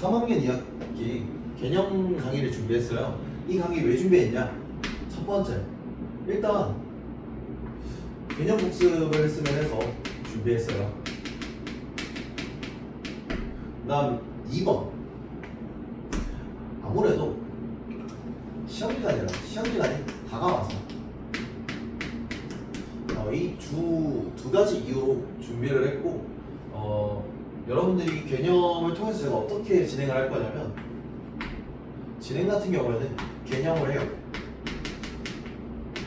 3학년 2학기 개념 강의를 준비했어요. 이 강의 왜 준비했냐? 첫 번째, 일단 개념 복습을 했으면 해서 준비했어요. 그다음 2번 아무래도 시험 기간이라 시험 기간이 다가와서 어, 이주 두 가지 이유로 준비를 했고 어, 여러분들이 개념을 통해서 제가 어떻게 진행을 할 거냐면 진행 같은 경우에는 개념을 해요.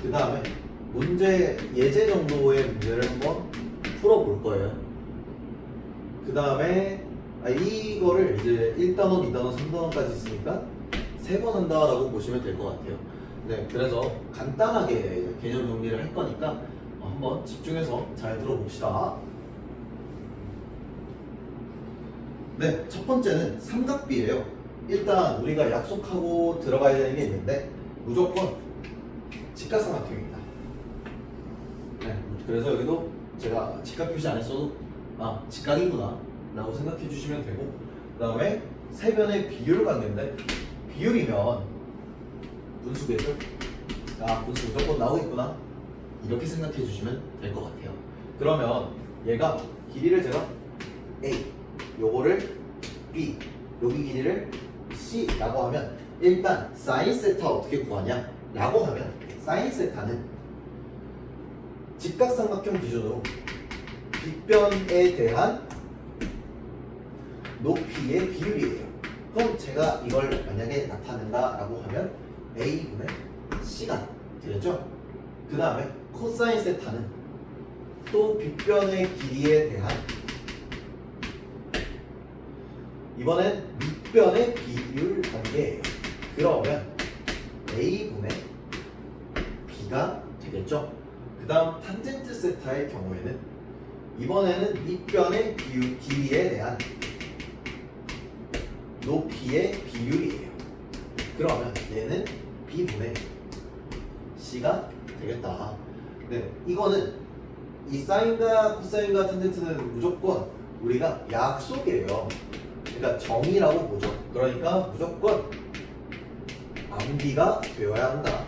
그 다음에 문제 예제 정도의 문제를 한번 풀어볼 거예요. 그 다음에 아, 이거를 이제 1단원, 2단원, 3단원까지 있으니까 세 번 한다라고 보시면 될 것 같아요. 네, 그래서 간단하게 개념 정리를 할 거니까 어, 한번 집중해서 잘 들어봅시다. 네, 첫 번째는 삼각비예요. 일단 우리가 약속하고 들어가야 되는 게 있는데 무조건 직각삼각형입니다. 네, 그래서 여기도 제가 직각 표시 안 했어도 아 직각이구나 라고 생각해 주시면 되고 그 다음에 세 변의 비율 관계인데 비율이면 분수겠죠? 아 분수 무조건 나오겠구나 이렇게 생각해 주시면 될 것 같아요 그러면 얘가 길이를 제가 A 요거를 B 여기 길이를 C 라고 하면 일단 사인 세타 어떻게 구하냐 라고 하면 사인 세타는 직각삼각형 기준으로 빗변에 대한 높이의 비율이에요. 그럼 제가 이걸 만약에 나타낸다 라고 하면 a분의 c가 되겠죠? 그 다음에 코사인 세타는 또 빗변의 길이에 대한 이번엔 밑변의 비율 관계예요. 그러면 a분의 b가 되겠죠? 그 다음 탄젠트 세타의 경우에는 이번에는 밑변의 비율, 길이에 대한 높이의 비율이에요. 그러면 얘는 b분의 c가 되겠다. 네, 이거는 이 사인과 코사인과 탄젠트는 무조건 우리가 약속이에요. 그러니까 정의라고 보죠. 그러니까 무조건 암비가 되어야 한다.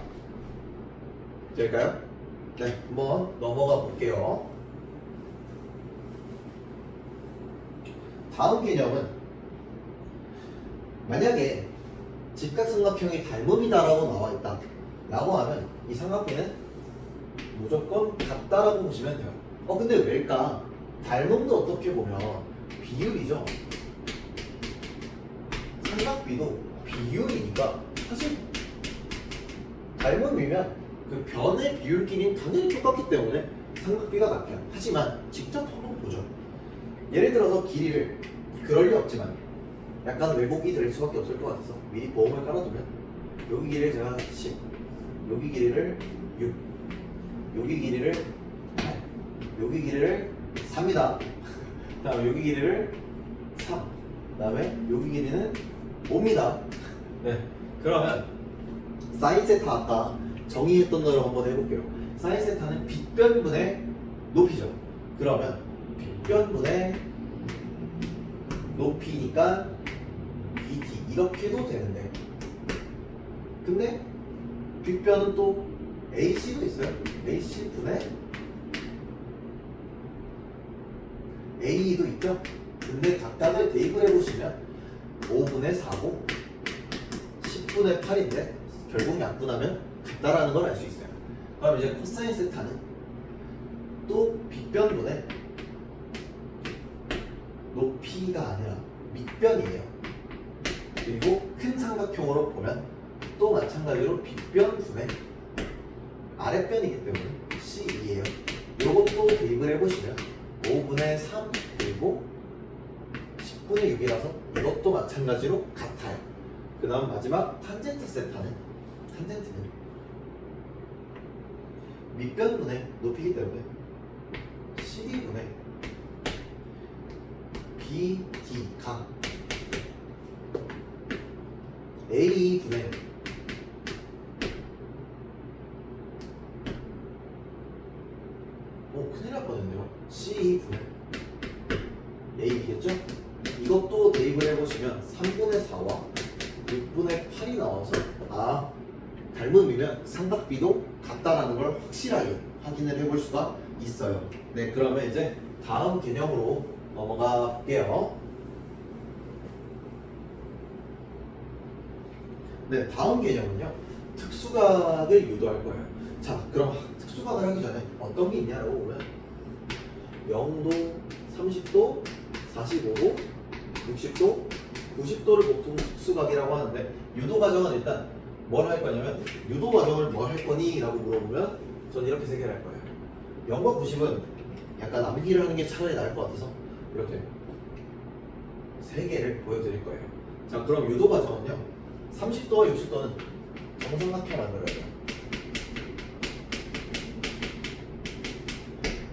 될까요? 네, 한번 넘어가 볼게요. 다음 개념은 만약에 직각삼각형이 닮음이다라고 나와 있다 라고 하면 이 삼각비는 무조건 같다라고 보시면 돼요 어 근데 왜일까 닮음도 어떻게 보면 비율이죠 삼각비도 비율이니까 사실 닮음이면 그 변의 비율끼리는 당연히 똑같기 때문에 삼각비가 같아요. 하지만 직접 한번 보죠. 예를 들어서 길이를 그럴 리 없지만 약간 왜곡이 될 수밖에 없을 것 같아서 미리 보험을 깔아두면 여기 길이를 제가 10 여기 길이를 6 여기 길이를 8 여기 길이를 3이다. 그 다음에 여기 길이를 3 그다음에 여기 길이는 5입니다. 네 그러면 사인 세타 아까 정의했던 대로 한번 해볼게요. 사인 세타는 빗변분의 높이죠. 그러면 빗변분의 높이니까 BT 이렇게도 되는데. 근데 빗변은 또 AC도 있어요. AC 분의 AE도 있죠? 근데 각각을 대입을 해보시면 5분의 4고 10분의 8인데 결국 약분하면 같다라는 걸 알 수 있어요 그럼 이제 코사인 세타는 또 빗변분의 높이가 아니라 밑변이에요. 그리고 큰 삼각형으로 보면 또 마찬가지로 빗변분의 아랫변이기 때문에 C2예요. 이것도 대입을 해보시면 5분의 3 그리고 10분의 6이라서 이것도 마찬가지로 같아요. 그 다음 마지막 탄젠트 세타는 탄젠트는 밑변분의 높이기 때문에 CD분의 BD 각 A 분의 오 큰일 날 뻔했네요 C 분의 A겠죠? 이것도 대입을 해보시면 치면 3분의 4와 6분의 8이 나와서 아 닮음이면 삼각비도 같다라는 걸 확실하게 확인을 해볼 수가 있어요. 네, 그러면 이제 다음 개념으로 넘어가 볼게요. 네, 다음 개념은요. 특수각을 유도할 거예요. 자, 그럼 특수각을 하기 전에 어떤 게 있냐라고 보면 0도, 30도, 45도, 60도, 90도를 보통 특수각이라고 하는데 유도 과정은 일단 뭘 할 거냐면 유도 과정을 뭘 할 거니? 라고 물어보면 전 이렇게 세 개를 할 거예요. 0과 90은 약간 암기를 하는 게 차라리 나을 것 같아서 이렇게 세 개를 보여드릴 거예요. 자, 그럼 유도 과정은요. 30도와 60도는 정삼각형 만들어야 돼요.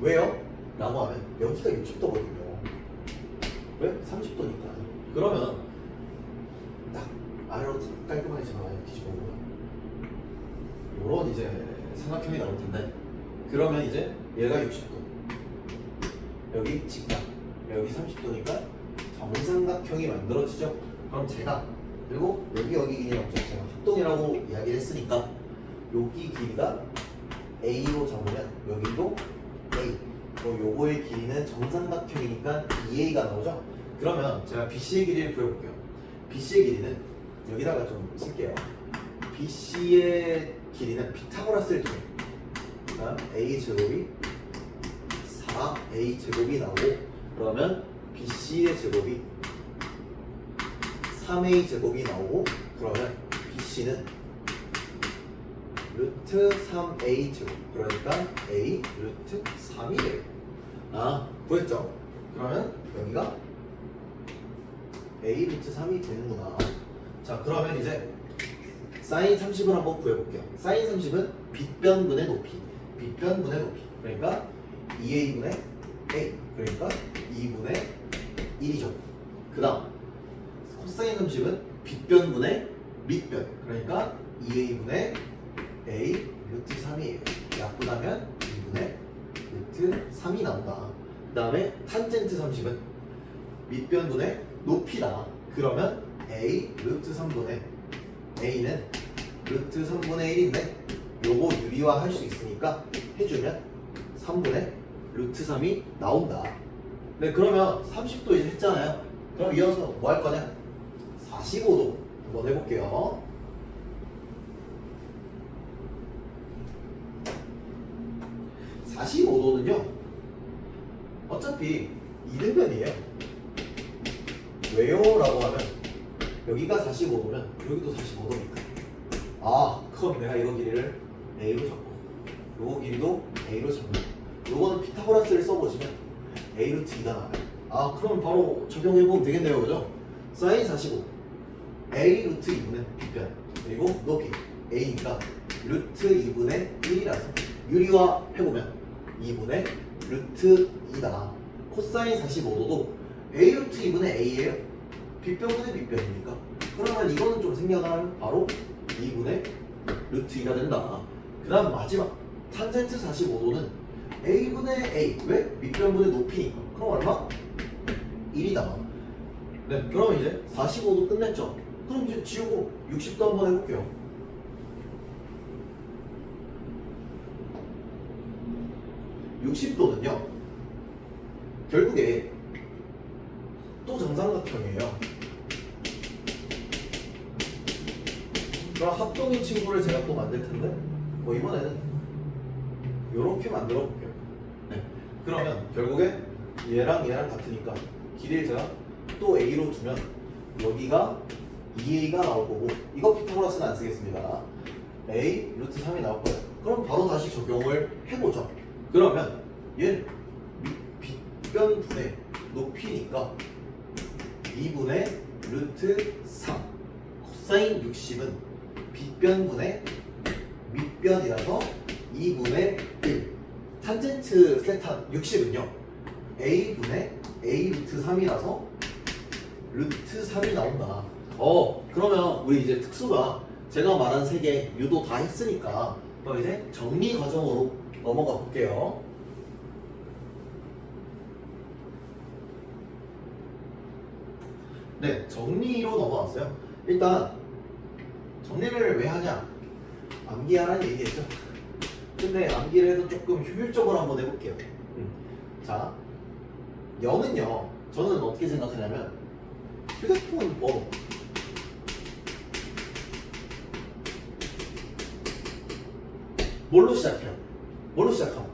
왜요? 라고 하면 여기가 60도거든요. 왜? 30도니까. 그러면 딱 아래로 깔끔하게 잡아요. 뒤집어보면. 요런 이제 삼각형이 나올 텐데 그러면 이제 얘가 60도. 여기 직각. 여기 30도니까 정삼각형이 만들어지죠. 그럼 제가 그리고 여기 여기 없죠. 제가 합동이라고 이야기를 했으니까 여기 길이가 A로 잡으면 여기도 A. 뭐 요거의 길이는 정삼각형이니까 2A가 나오죠. 그러면 제가 BC의 길이를 구해볼게요. BC의 길이는 여기다가 좀 쓸게요. BC의 길이는 피타고라스를 통해 그러니까 A 제곱이 4A 제곱이 나오고 그러면 BC의 제곱이 3A 제곱이 나오고 그러면 BC는 루트 3A 제곱 그러니까 A 루트 3이 돼요. 아 구했죠? 그러면 여기가 A 루트 3이 되는구나. 자 그러면 이제 사인 30을 한번 구해볼게요. 사인 30은 빗변분의 높이. 빗변분의 높이. 그러니까 2A분의 A. 그러니까 2분의 1이죠. 그 다음 코사인 30은 빗변분의 밑변. 그러니까 2a분의 a 루트 3이에요 약분하면 2분의 루트 3이 나온다. 그 다음에 탄젠트 30은 밑변분의 높이다. 그러면 a 루트 3분의 a는 루트 3분의 1인데 요거 유리화 할 수 있으니까 해주면 3분의 루트 3이 나온다. 네 그러면 30도 이제 했잖아요. 그럼 이어서 뭐 할 거냐? 45도 한번 해볼게요. (45도는요) 어차피 이등변이에요. 왜요? 라고 하면 여기가 45도면 여기도 45도니까. 아 그럼 내가 이거 길이를 A로 잡고 요거 길이도 A로 잡고 요거는 피타고라스를 써보시면 A 루트 2가 나와요. 아 그럼 바로 적용해보면 되겠네요. 그죠? 사인 45 A 루트 2분의 빗변 그리고 높이 A니까 루트 2분의 1이라서 유리화 해보면 2분의 루트 2다 코사인 45도도 A 루트 2분의 A예요 빗변분의 빗변이니까 그러면 이거는 좀 생략하면 바로 2분의 루트 2가 된다 그 다음 마지막 탄젠트 45도는 A분의 A 왜? 밑변분의 높이니까 그럼 얼마? 1이다 네, 그럼 이제 45도 끝냈죠. 그럼 이제 지우고 60도 한번 해볼게요. (60도는요) 결국에 또 정삼각형이에요. 그럼 합동인 친구를 제가 또 만들 텐데 뭐 이번에는 이렇게 만들어 볼게요. 네. 그러면 결국에 얘랑 얘랑 같으니까 길이를 제가 또 A로 두면 여기가 2A가 나올 거고 이거 피타고라스는 안 쓰겠습니다. A 루트 3이 나올 거예요. 그럼 바로 다시 적용을 해보죠. 그러면 얘는 빗변분의 높이니까 2분의 루트 3 코사인 60은 빗변분의 밑변이라서 2분의 1 탄젠트 세타 60은요 A분의 A 루트 3이라서 루트 3이 나온다. 어, 그러면 우리 이제 특수가 제가 말한 세 개 유도 다 했으니까 그럼 이제 정리 과정으로 넘어가 볼게요. 네, 정리로 넘어왔어요. 일단 정리를 왜 하냐? 암기하라는 얘기했죠. 근데 암기를 해도 조금 효율적으로 한번 해볼게요. 음. 자, 0은요. 저는 어떻게 생각하냐면 휴대폰 번호 뭘로 시작해요? 뭘로 시작하고?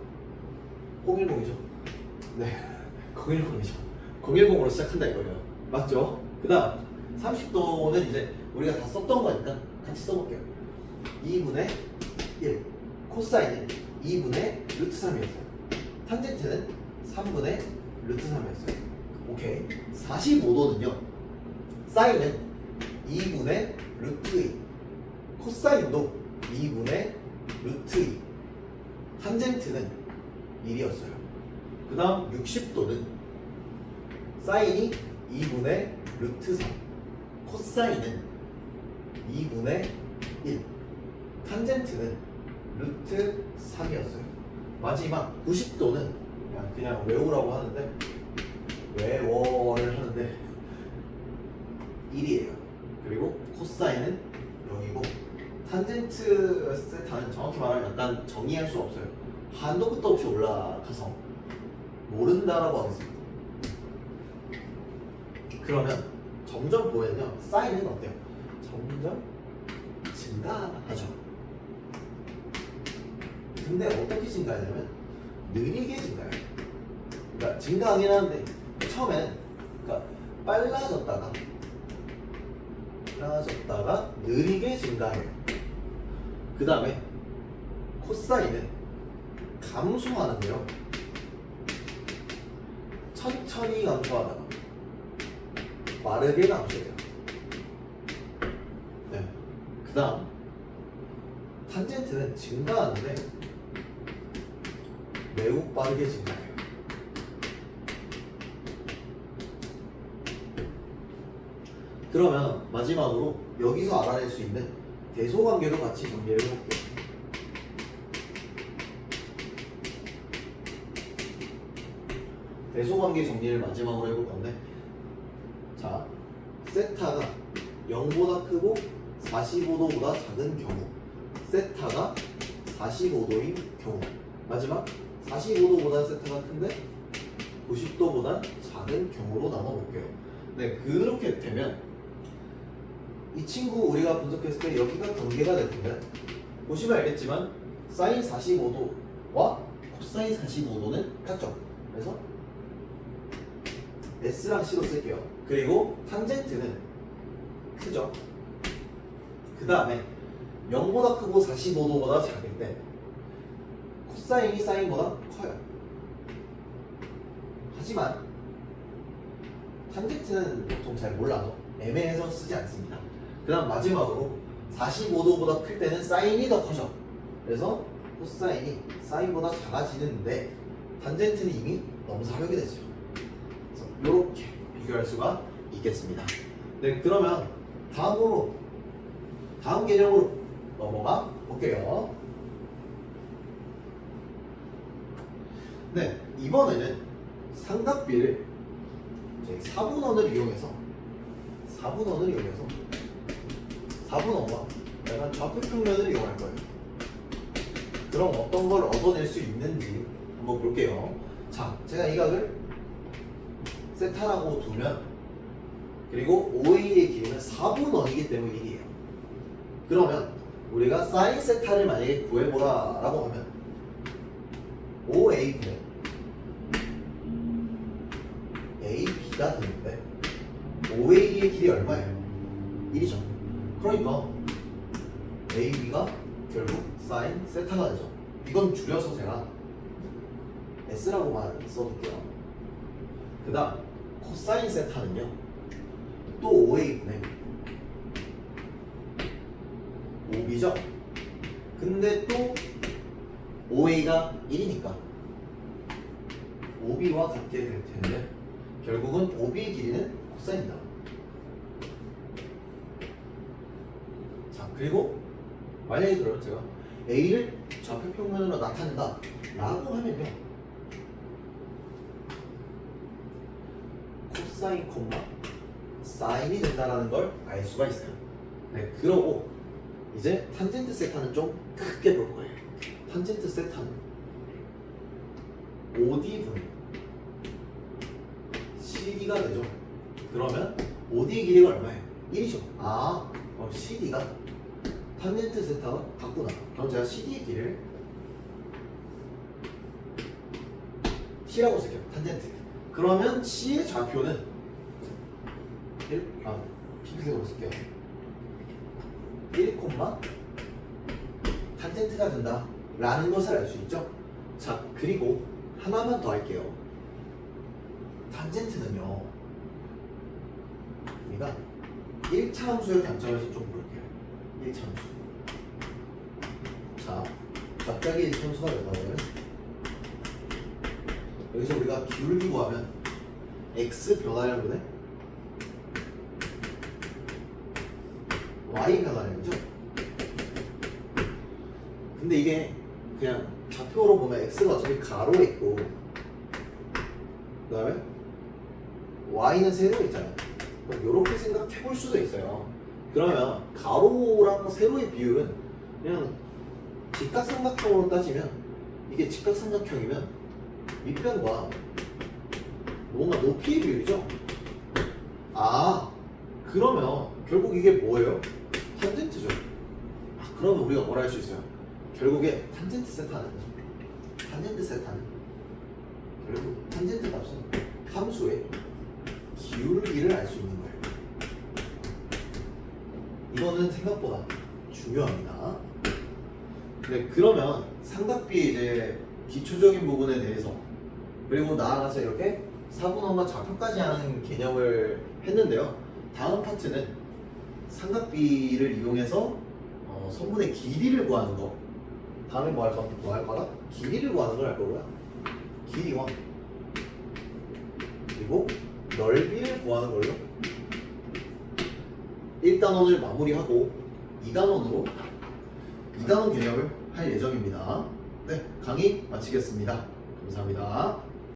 010이죠. 네, 010이죠. 010으로 시작한다 이거예요. 맞죠? 그 다음 30도는 이제 우리가 다 썼던 거니까 같이 써볼게요. 2분의 1 코사인은 2분의 루트 3이었어요. 탄젠트는 3분의 루트 3이었어요. 오케이. 45도는요. 사인은 2분의 루트 2 코사인도 2분의 루트 2 탄젠트는 1이었어요. 그 다음 60도는 사인이 2분의 루트 3 코사인은 2분의 1 탄젠트는 루트 3이었어요. 마지막 90도는 그냥, 그냥 외우라고 하는데 외워를 하는데 1이에요. 그리고 코사인은 여기고 탄젠트 세타는 정확히 말하면 약간 정의할 수 없어요. 한도 끝도 없이 올라가서 모른다라고 하겠습니다 그러면 점점 보면요 사인은 어때요? 점점 증가하죠. 근데 어떻게 증가하냐면 느리게 증가해요. 그러니까 증가하긴 하는데 처음에는 그러니까 빨라졌다가 빨라졌다가 느리게 증가해요. 그 다음에 코사인은 감소하는데요. 천천히 감소하다가 빠르게 감소해요. 네. 그 다음 탄젠트는 증가하는데 매우 빠르게 증가해요. 그러면 마지막으로 여기서 알아낼 수 있는 대소관계도 같이 정리를 해볼게요. 대소관계 정리를 마지막으로 해볼 건데 자, 세타가 0보다 크고 45도보다 작은 경우. 세타가 45도인 경우. 마지막. 45도보다 세타가 큰데 90도보다 작은 경우로 나눠볼게요. 네, 그렇게 되면 이 친구 우리가 분석했을 때 여기가 될 텐데 보시면 알겠지만 사인 45도와 코사인 45도는 같죠? 그래서 S랑 C로 쓸게요. 그리고 탄젠트는 크죠. 그 다음에 0보다 크고 45도보다 작을 때 코사인이 사인보다 커요. 하지만 탄젠트는 보통 잘 몰라서 애매해서 쓰지 않습니다. 그 다음 마지막으로 45도보다 클 때는 사인이 더 커져. 그래서 코사인이 사인보다 작아지는데 탄젠트는 이미 너무 사력이 됐어요. 이렇게 비교할 수가 있겠습니다. 네, 그러면 다음으로 다음 개념으로 넘어가 볼게요. 네, 이번에는 삼각비를 이제 4분원을 이용해서 4분원을 이용해서 4분원과 약간 좌표 평면을 이용할 거예요. 그럼 어떤 걸 얻어낼 수 있는지 한번 볼게요. 자, 제가 이 각을 세타라고 두면 그리고 OA의 길이는 4분원이기 때문에 1이에요. 그러면 우리가 사인 세타를 만약에 구해보라 라고 하면 OA는 AB가 되는데 OA의 길이 얼마예요? 1이죠. 그러니까 AB가 결국 사인 세타가 되죠. 이건 줄여서 제가 S라고만 써둘게요. 그 다음 코사인 세타는요? 또 5A분의 5B죠? 근데 또 5A가 1이니까 5B와 같게 될 텐데 결국은 5B의 길이는 코사인이다. 자 그리고 만약에 그러면 제가 A를 좌표평면으로 나타낸다 라고 하면요 코사인 콤마 사인이 된다라는 걸 알 수가 있어요. 네, 그러고 이제 탄젠트 세타는 좀 크게 볼 거예요. 탄젠트 세타는 OD분 CD가 되죠. 그러면 OD의 길이가 얼마예요? 1이죠. 아, 어, CD가 탄젠트 세타가 같구나. 그럼 제가 CD의 길이를 T라고 쓸게요. 탄젠트. 그러면 C의 좌표는 1, 아, 핑크색으로 쓸게요. 1, 탄젠트가 된다. 라는 것을 알 수 있죠. 자, 그리고 하나만 더 할게요. 탄젠트는요. 우리가 1차 함수의 관점에서 좀 볼게요. 1차 함수. 자, 갑자기 1차 함수가 된다면 여기서 우리가 기울기 구하면 x 변화량분의 y 변화량이죠. 근데 이게 그냥 좌표로 보면 x가 어차피 가로에 있고 그 다음에 y는 세로에 있잖아요. 이렇게 생각해 볼 수도 있어요. 그러면 가로랑 세로의 비율은 그냥 직각삼각형으로 따지면 이게 직각삼각형이면 밑변과 뭔가 높이의 비율이죠. 아 그러면 결국 이게 뭐예요? 탄젠트죠. 아, 그러면 우리가 뭘할수 있어요? 결국에 탄젠트 세타는 탄젠트 세타는 결국 탄젠트 값은 함수의 기울기를 알 수 있는 거예요. 이거는 생각보다 중요합니다. 네, 그러면 삼각비 이제 기초적인 부분에 대해서 그리고 나아가서 이렇게 사분원과 좌표까지 하는 개념을 했는데요. 다음 파트는 삼각비를 이용해서 어, 선분의 길이를 구하는 거. 다음에 뭐 할 거? 뭐할 거다? 길이를 구하는 걸 할 거고요. 길이와 그리고 넓이를 구하는 걸로 1단원을 마무리하고 2단원으로 2단원 개념을 할 예정입니다. 네, 강의 마치겠습니다. 감사합니다.